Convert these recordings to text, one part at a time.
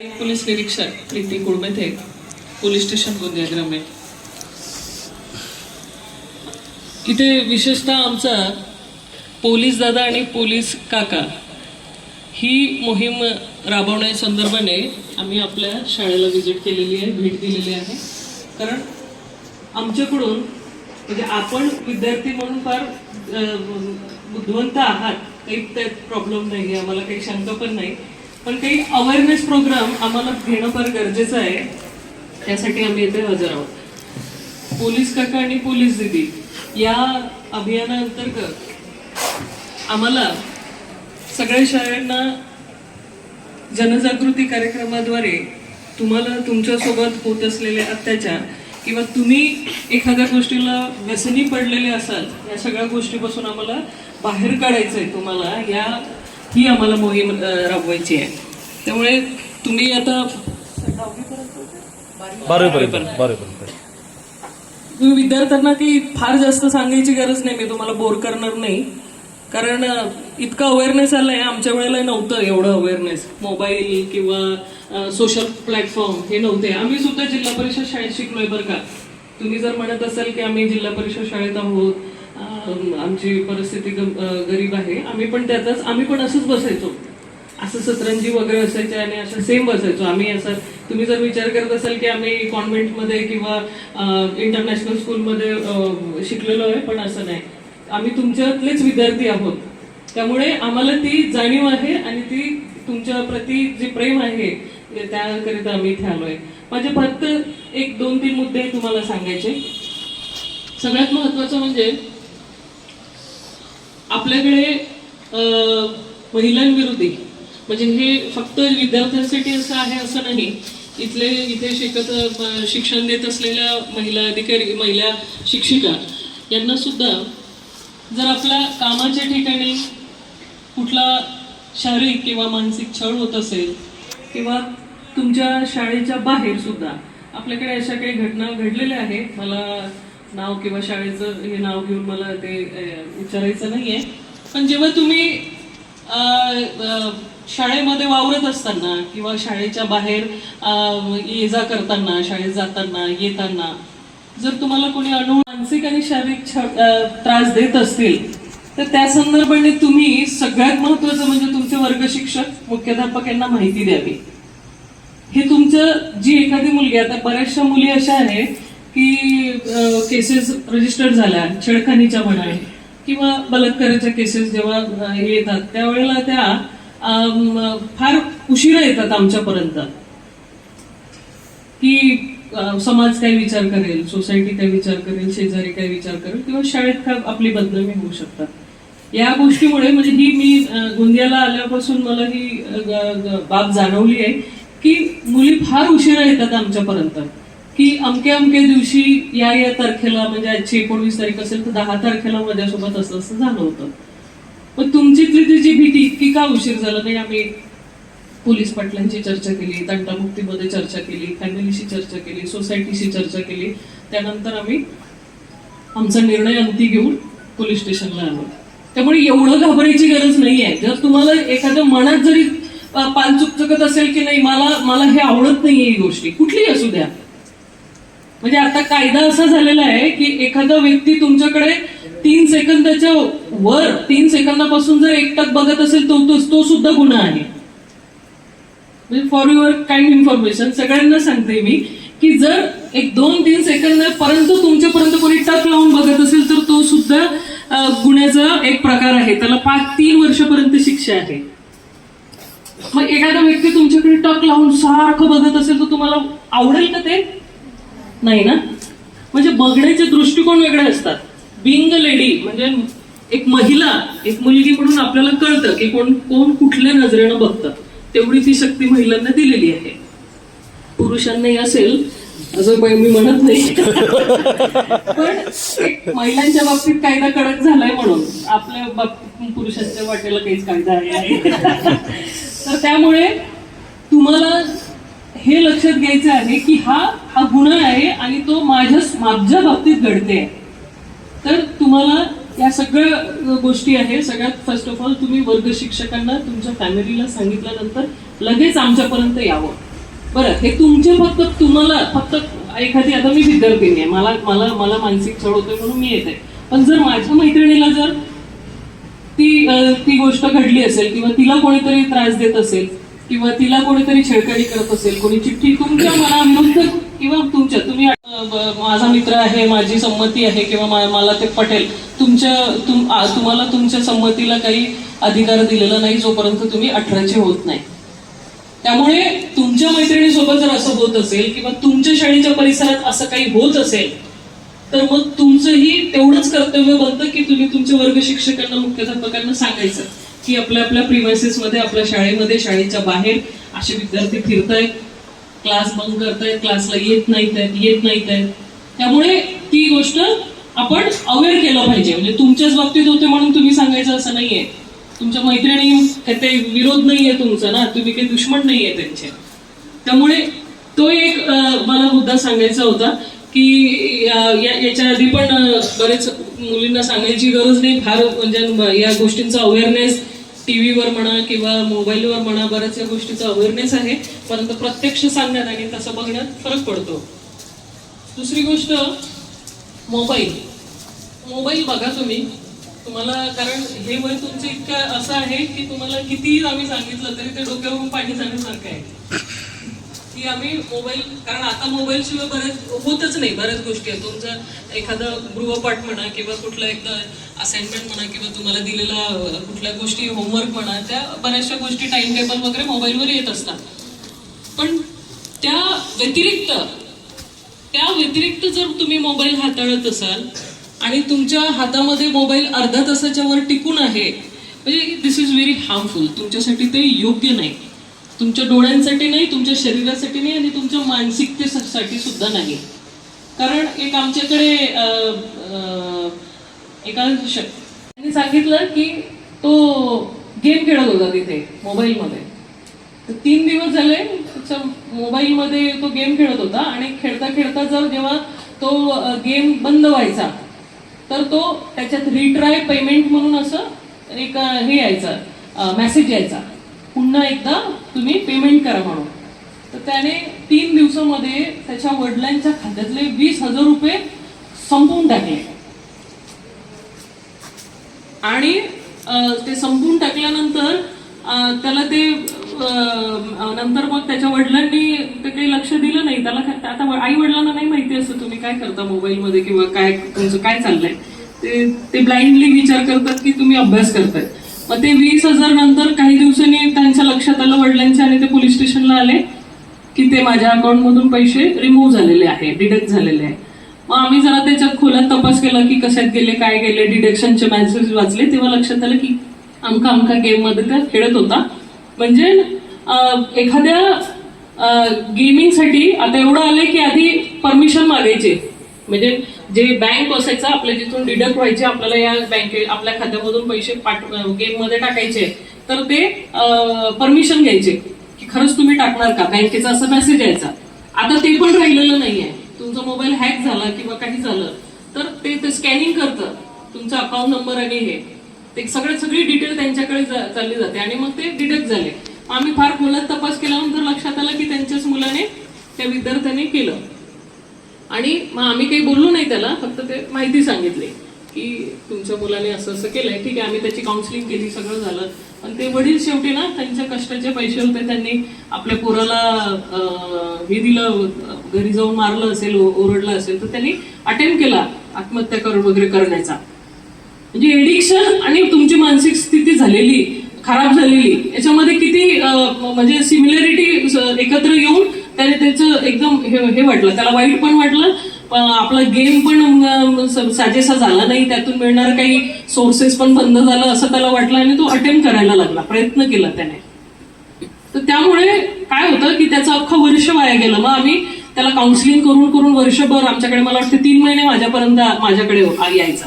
Police निरीक्षक Preeti Kulmethe police station Gondia ग्रामीण. इथे विशेषतः आमचा पोलीस दादा आणि पोलीस काका ही मोहीम राबवण्या संदर्भाने आम्ही आपल्या शाळेला व्हिजिट केलेली आहे भेट दिलेली आहे. कारण आमच्याकडून म्हणजे आपण विद्यार्थी म्हणून फार बुद्धवंत बुद्धिवंत आहात काही त्यात प्रॉब्लेम नाही आम्हाला काही शंका पण नाही. पण काही अवेअरनेस प्रोग्राम आम्हाला घेणं फार गरजेचं आहे. त्यासाठी आम्ही इथे हजर आहोत. पोलीस काका आणि पोलीस दिदी या अभियानाअंतर्गत आम्हाला सगळ्या शाळांना जनजागृती कार्यक्रमाद्वारे तुम्हाला तुमच्यासोबत होत असलेले अत्याचार किंवा तुम्ही एखाद्या गोष्टीला व्यसनी पडलेले असाल या सगळ्या गोष्टीपासून आम्हाला बाहेर काढायचं आहे तुम्हाला. या ही आम्हाला मोहीम राबवायची आहे. त्यामुळे तुम्ही आता तुम्ही विद्यार्थ्यांना काही फार जास्त सांगायची गरज नाही मी तुम्हाला बोर करणार नाही. कारण इतकं अवेअरनेस आलंय आमच्या वेळेला नव्हतं एवढं अवेअरनेस मोबाईल किंवा सोशल प्लॅटफॉर्म हे नव्हते. आम्ही सुद्धा जिल्हा परिषद शाळेत शिकलोय बरं का. तुम्ही जर म्हणत असाल की आम्ही जिल्हा परिषद शाळेत आहोत आमची परिस्थिती गरीब आहे. आम्ही पण त्यातच आम्ही पण असंच बसायचो. असं सतरंजी वगैरे असायचे आणि असं सेम बसायचो. आम्ही असं तुम्ही जर विचार करत असाल की आम्ही कॉन्व्हेंटमध्ये किंवा इंटरनॅशनल स्कूलमध्ये शिकलेलो आहे पण असं नाही. आम्ही तुमच्यातलेच विद्यार्थी आहोत. त्यामुळे आम्हाला ती जाणीव आहे आणि ती तुमच्या प्रती जे प्रेम आहे त्याकरिता आम्ही इथे आलोय. माझे फक्त एक दोन तीन मुद्दे तुम्हाला सांगायचे. सगळ्यात महत्वाचं म्हणजे आपल्याकडे महिलांविरोधी म्हणजे हे फक्त विद्यार्थ्यांसाठी असं आहे असं नाही. इथले इथे शिकत शिक्षण देत असलेल्या महिला अधिकारी महिला शिक्षिका यांना सुद्धा जर आपल्या कामाच्या ठिकाणी कुठला शारीरिक किंवा मानसिक छळ होत असेल किंवा तुमच्या शाळेच्या बाहेर सुद्धा आपल्याकडे अशा काही घटना घडलेल्या आहेत मला नाव किंवा शाळेचं हे नाव घेऊन मला ते विचारायचं नाहीये. पण जेव्हा तुम्ही शाळेमध्ये वावरत असताना किंवा शाळेच्या बाहेर ये जा करताना शाळेत जाताना येताना जर तुम्हाला कोणी अनु मानसिक आणि शारीरिक त्रास देत असतील तर त्या संदर्भाने तुम्ही सगळ्यात महत्वाचं म्हणजे तुमचे वर्ग शिक्षक मुख्याध्यापक यांना माहिती द्यावी. हे तुमचं जी एखादी मुलगी आता बऱ्याचशा मुली अशा आहेत की केसेस रजिस्टर झाल्या छेडखानीच्या म्हणा किंवा बलात्काराच्या केसेस जेव्हा येतात त्यावेळेला त्या फार उशिरा येतात आमच्यापर्यंत. की समाज काय विचार करेल सोसायटी काय विचार करेल शेजारी काय विचार करेल किंवा शाळेत काय आपली बदनामी होऊ शकतात. या गोष्टीमुळे म्हणजे ही मी गोंदियाला आल्यापासून मला ही बाब जाणवली आहे की मुली फार उशिरा येतात आमच्यापर्यंत. की अमक्या अमक्या दिवशी या या तारखेला म्हणजे आजची एकोणवीस तारीख असेल तर दहा तारखेला माझ्यासोबत असं असं झालं होतं. पण तुमची जी भीती इतकी का उशीर झाला? नाही आम्ही पोलीस पाटलांची चर्चा केली तंटामुक्तीमध्ये चर्चा केली फॅमिलीशी चर्चा केली सोसायटीशी चर्चा केली. त्यानंतर आम्ही आमचा निर्णय अंती घेऊन पोलीस स्टेशनला आलो. त्यामुळे एवढं घाबरायची गरज नाहीये. जर तुम्हाला एखाद्या मनात जरी अ, पालचूक चुकत असेल की नाही मला मला हे आवडत नाहीये ही गोष्टी. कुठलीही असू द्या. म्हणजे आता कायदा असा झालेला आहे की एखादा व्यक्ती तुमच्याकडे तीन सेकंदाच्या वर तीन सेकंदापासून जर एकटाक बघत असेल तो तो सुद्धा गुन्हा आहे. म्हणजे फॉर युअर काइंड इन्फॉर्मेशन सगळ्यांना सांगते मी की जर एक दोन तीन सेकंदापर्यंत तुमच्यापर्यंत कोणी टक लावून बघत असेल तर तो सुद्धा गुन्ह्याचा एक प्रकार आहे. त्याला पाच तीन वर्षापर्यंत शिक्षा आहे. मग एखादा व्यक्ती तुमच्याकडे टक लावून सारखं बघत असेल तर तुम्हाला आवडेल का ते? नाही ना? म्हणजे बघण्याचे दृष्टिकोन वेगळे असतात. बिंग लेडी म्हणजे एक महिला एक मुलगी म्हणून आपल्याला कळतं की कोण कोण कुठल्या नजरेनं बघतं. तेवढी ती शक्ती महिलांना दिलेली आहे. पुरुषांनाही असेल असं मी म्हणत नाही. पण महिलांच्या बाबतीत कायदा कडक झालाय म्हणून. आपल्या बाबतीत पुरुषांच्या वाटेला काहीच कायदा आहे. तर त्यामुळे तुम्हाला हे लक्षात घ्यायचं आहे की हा हा गुन्हा आहे आणि तो माझ्या माझ्या बाबतीत घडते. तर तुम्हाला या सगळ्या गोष्टी आहे. सगळ्यात फर्स्ट ऑफ ऑल तुम्ही वर्ग शिक्षकांना तुमच्या फॅमिलीला सांगितल्यानंतर लगेच आमच्यापर्यंत यावं. बरं हे तुमचे फक्त तुम्हाला फक्त एखादी आता मी विद्यार्थिनी आहे. मला मला मला मानसिक चढ होतोय म्हणून मी येते. पण जर माझ्या मैत्रिणीला जर ती ती गोष्ट घडली असेल किंवा तिला कोणीतरी त्रास देत असेल किंवा तिला कोणीतरी छेडछाडी करत असेल कोणी चिठ्ठी तुमच्या मनाविरुद्ध किंवा तुमच्या तुम्ही माझा मित्र आहे माझी संमती आहे किंवा मला ते पटेल तुमच्या तुम तुम्हाला तुमच्या संमतीला काही अधिकार दिलेला नाही जोपर्यंत तुम्ही अठराचे होत नाही. त्यामुळे तुमच्या मैत्रिणीसोबत जर असं होत असेल किंवा तुमच्या शाळेच्या परिसरात असं काही होत असेल तर मग तुमचंही तेवढंच कर्तव्य बनतं की तुम्ही तुमच्या वर्ग शिक्षकांना मुख्याध्यापकांना सांगायचं की आपल्या आपल्या प्रिमायसेस मध्ये आपल्या शाळेमध्ये शाळेच्या बाहेर असे विद्यार्थी फिरतायत क्लास बंद करतायत क्लासला येत नाहीत आहेत, येत नाहीत. आहेत. त्यामुळे ती गोष्ट आपण अवेअर केलं पाहिजे. म्हणजे तुमच्याच बाबतीत होते म्हणून तुम्ही सांगायचं असं नाहीये. तुमच्या मैत्रिणी ते विरोध नाहीये तुमचा ना. तुम्ही काही दुश्मन नाहीये त्यांचे. त्यामुळे तो एक मला मुद्दा सांगायचा होता की या- याच्या आधी पण बरेच मुलींना सांगायची गरज नाही. फार म्हणजे या गोष्टींचा अवेअरनेस टीव्हीवर म्हणा किंवा मोबाईलवर म्हणा बऱ्याचशा गोष्टीचा अवेअरनेस आहे. परंतु प्रत्यक्ष सांगण्यात आणि तसं बघण्यात फरक पडतो. दुसरी गोष्ट मोबाईल. मोबाईल बघा तुम्ही. तुम्हाला कारण हे वय तुमचं इतकं असं आहे की तुम्हाला कितीही आम्ही सांगितलं तरी ते डोक्यावरून पाणी जाण्यासारखं आहे. की आम्ही मोबाईल कारण आता मोबाईल शिवाय बऱ्याच होतच नाही बऱ्याच गोष्टी. आहेत तुमचं एखादं गृहपाठ म्हणा किंवा कुठलं एकदा असाइनमेंट म्हणा किंवा तुम्हाला दिलेला कुठल्या गोष्टी होमवर्क म्हणा त्या बऱ्याचशा गोष्टी टाइम टेबल वगैरे मोबाईलवर येत असतात. पण त्या व्यतिरिक्त त्या व्यतिरिक्त जर तुम्ही मोबाईल हाताळत असाल आणि तुमच्या हातामध्ये मोबाईल अर्धा तासाच्या वर टिकून आहे म्हणजे दिस इज व्हेरी हार्मफुल तुमच्यासाठी ते योग्य नाही. तुमच्या डोळ्यांसाठी नाही तुमच्या शरीरासाठी नाही आणि तुमच्या मानसिकतेसाठी सुद्धा नाही. कारण एक आमच्याकडे एका त्यांनी सांगितलं की तो गेम खेळत होता तिथे मोबाईलमध्ये. तर तीन दिवस झाले त्याच्या मोबाईलमध्ये तो गेम खेळत होता आणि खेळता खेळता जर जेव्हा तो गेम बंद व्हायचा तर तो त्याच्यात रिट्राय पेमेंट म्हणून असं एक हे यायचं मेसेज यायचा. पुन्हा एकदा तुम्ही पेमेंट करा म्हणून. तर त्याने तीन दिवसामध्ये त्याच्या वडिलांच्या खात्यातले वीस हजार रुपये संपवून टाकले. आणि ते संपवून टाकल्यानंतर त्याला ते नंतर मग त्याच्या वडिलांनी ते काही लक्ष दिलं नाही. त्याला आता आई वडिलांना नाही माहिती असतं तुम्ही काय करता मोबाईलमध्ये किंवा काय तुमचं काय चाललंय? ते ते ब्लाइंडली विचार करतात की तुम्ही अभ्यास करताय. मग ते वीस हजार नंतर काही दिवसांनी त्यांच्या लक्षात आलं वडिलांच्या आणि ते पोलीस स्टेशनला आले की ते माझ्या अकाउंटमधून पैसे रिमूव्ह झालेले आहे डिडक्ट झालेले आहे. मग आम्ही जरा त्याच्यात खोलात तपास केला की कशात गेले काय गेले डिडक्शनचे मॅसेज वाचले तेव्हा लक्षात आलं की अमका अमका गेममध्ये त्या खेळत होता. म्हणजे एखाद्या गेमिंगसाठी आता एवढं आलंय की आधी परमिशन मागायचे. म्हणजे जे बँक असायचं आपल्या जिथून डिडक्ट व्हायचे आपल्याला या बँके आपल्या खात्यामधून पैसे पाठ गेममध्ये टाकायचे तर ते परमिशन घ्यायचे की खरंच तुम्ही टाकणार का? बँकेचा असा मेसेज यायचा. आता ते पण राहिलेलं नाहीये. तुमचा मोबाईल हॅक झाला किंवा काही झालं तर ते ते स्कॅनिंग करतं. तुमचा अकाउंट नंबर आणि हे. ते सगळे सगळी डिटेल त्यांच्याकडे चालली जाते आणि मग ते डिडक्ट झाले. आम्ही फार खोलात तपास केल्यानंतर लक्षात आलं की त्यांच्याच मुलाने त्या विद्यार्थ्याने केलं. आणि मग आम्ही काही बोललो नाही त्याला फक्त ते माहिती सांगितली की तुमच्या मुलाने असं असं केलंय ठीक आहे आम्ही त्याची काउन्सिलिंग केली सगळं झालं. पण ते वडील शेवटी ना त्यांच्या कष्टाचे पैसे होते त्यांनी आपल्या पोराला हे दिलं घरी जाऊन मारलं असेल ओरडलं असेल तर त्यांनी अटेम्प्ट केला आत्महत्या कर वगैरे करण्याचा. म्हणजे एडिक्शन आणि तुमची मानसिक स्थिती झालेली खराब झालेली याच्यामध्ये किती म्हणजे सिमिलॅरिटी एकत्र येऊन त्याने त्याचं एकदम हे हे वाटलं त्याला वाईट पण वाटलं पण आपला गेम पण साजेसा झाला नाही. त्यातून मिळणार काही सोर्सेस पण बंद झालं असं त्याला वाटलं आणि तो अटेम्प्ट करायला लागला. प्रयत्न केला त्याने. तर त्यामुळे काय होतं की त्याचं अख्खं वर्ष वाया गेलं. मग आम्ही त्याला काउन्सिलिंग करून करून वर्षभर आमच्याकडे मला वाटतं तीन महिने माझ्यापर्यंत माझ्याकडे यायचा.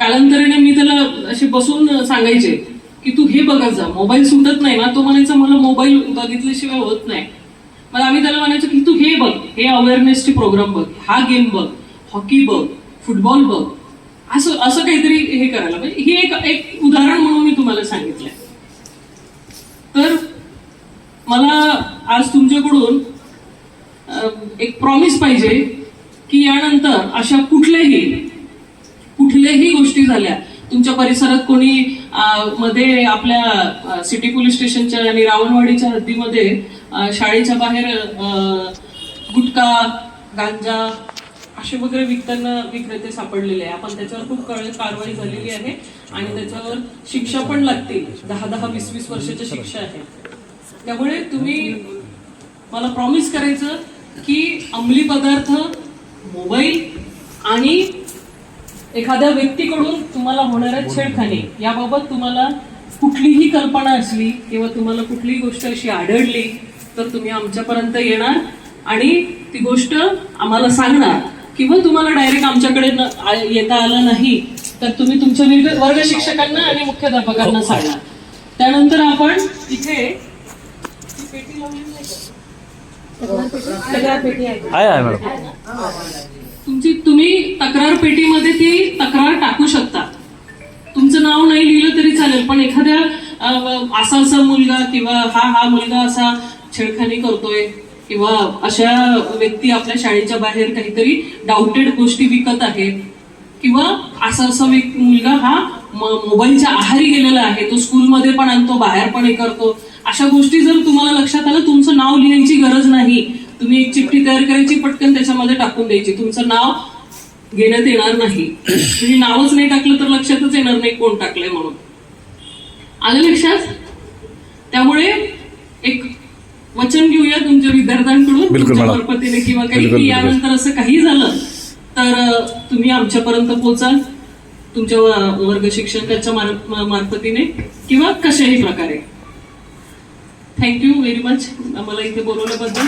कालांतराने मी त्याला असे बसून सांगायचे की तू हे बघत जा. मोबाईल सुटत नाही ना. तो म्हणायचा मला मोबाईल बघितल्याशिवाय होत नाही. मग आम्ही त्याला म्हणायचो की तू हे बघ हे अवेअरनेसचे प्रोग्राम बघ हा गेम बघ हॉकी बघ फुटबॉल बघ. असं असं काहीतरी हे करायला पाहिजे. हे एक एक उदाहरण म्हणून मी तुम्हाला सांगितलंय. तर मला आज तुमच्याकडून एक प्रॉमिस पाहिजे की यानंतर अशा कुठल्याही कुठल्याही गोष्टी झाल्या तुमच्या परिसरात कोणी मध्ये आपल्या सिटी पोलीस स्टेशनच्या आणि रावणवाडीच्या हद्दीमध्ये शाळेच्या बाहेर गुटखा गांजा असे वगैरे विकताना विक्रेते सापडलेले आहे. आपण त्याच्यावर खूप कळ कारवाई झालेली आहे आणि त्याच्यावर शिक्षा पण लागतील. दहा दहा वीस वीस वर्षाच्या शिक्षा आहे. त्यामुळे तुम्ही मला प्रॉमिस करायचं की अंमली पदार्थ मोबाईल आणि एखाद्या व्यक्तीकडून तुम्हाला होणाऱ्या छेडखानी याबाबत तुम्हाला कुठलीही कल्पना असली किंवा तुम्हाला कुठलीही गोष्ट अशी आढळली तर तुम्ही आमच्यापर्यंत येणार आणि ती गोष्ट आम्हाला सांगणार. किंवा तुम्हाला डायरेक्ट आमच्याकडे येता आलं नाही तर तुम्ही तुमच्या वर्ग शिक्षकांना आणि मुख्याध्यापकांना सांगणार त्यानंतर आपण इथे ती पेटी पेटी आहे तुमची तुम्ही तक्रार पेटीमध्ये ती तक्रार टाकू शकता. तुमचं नाव नाही लिहिलं तरी चालेल पण एखाद्या असा असा मुलगा किंवा हा हा मुलगा असा छेडखानी करतोय किंवा अशा व्यक्ती आपल्या शाळेच्या बाहेर काहीतरी डाउटेड गोष्टी विकत आहेत किंवा असा असा मुलगा हा मोबाईलच्या आहारी गेलेला आहे तो स्कूलमध्ये पण आणतो बाहेर पण हे करतो. अशा गोष्टी जर तुम्हाला लक्षात आलं तुमचं नाव लिहायची गरज नाही. तुम्ही एक चिठ्ठी तयार करायची पटकन त्याच्यामध्ये टाकून द्यायची. तुमचं नाव घेण्यात येणार नाही. तुम्ही नावच नाही टाकलं तर लक्षातच येणार नाही कोण टाकलंय म्हणून. आलं लक्षात? त्यामुळे एक वचन घेऊया तुमच्या विद्यार्थ्यांकडून. मार्फतीने किंवा काही. यानंतर असं काही झालं तर तुम्ही आमच्यापर्यंत पोचाल. तुमच्या वर्ग शिक्षकांच्या मार- मार्फतीने किंवा कशाही प्रकारे. थँक्यू व्हेरी मच मला इथे बोलवल्याबद्दल.